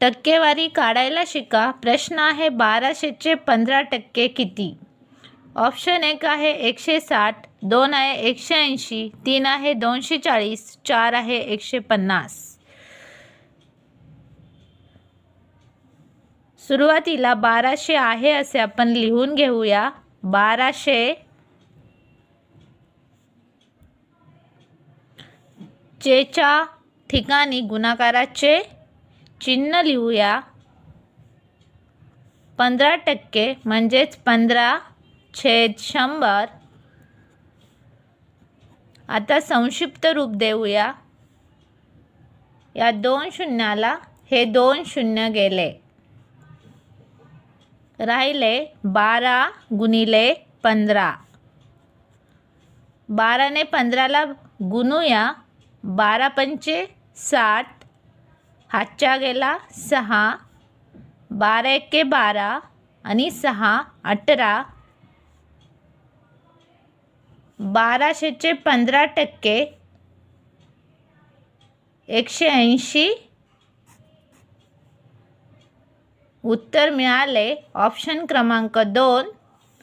टक्केवारी काढायला शिका. प्रश्न आहे बाराशेचे पंधरा टक्के किती? ऑप्शन एक आहे एकशे साठ, दोन आहे एकशे ऐंशी, तीन आहे दोनशे चाळीस, चार आहे एकशे पन्नास. सुरुवातीला बाराशे आहे असे आपण लिहून घेऊया. बाराशे चेच्या ठिकाणी गुणाकाराचे चिन्ह लिहूया. पंधरा टक्के म्हणजेच पंधरा छेद शंभर. आता संक्षिप्त रूप देऊया. या दोन शून्याला हे दोन शून्य गेले. राहिले बारा गुणिले पंधरा. बाराने पंधराला गुणूया. बारा पंचे साठ. आजच्या गेला सहा बारा एके बारा आणि सहा अठरा. बाराशेचे पंधरा टक्के. एकशे ऐंशी. उत्तर मिळाले. ऑप्शन क्रमांक दोन.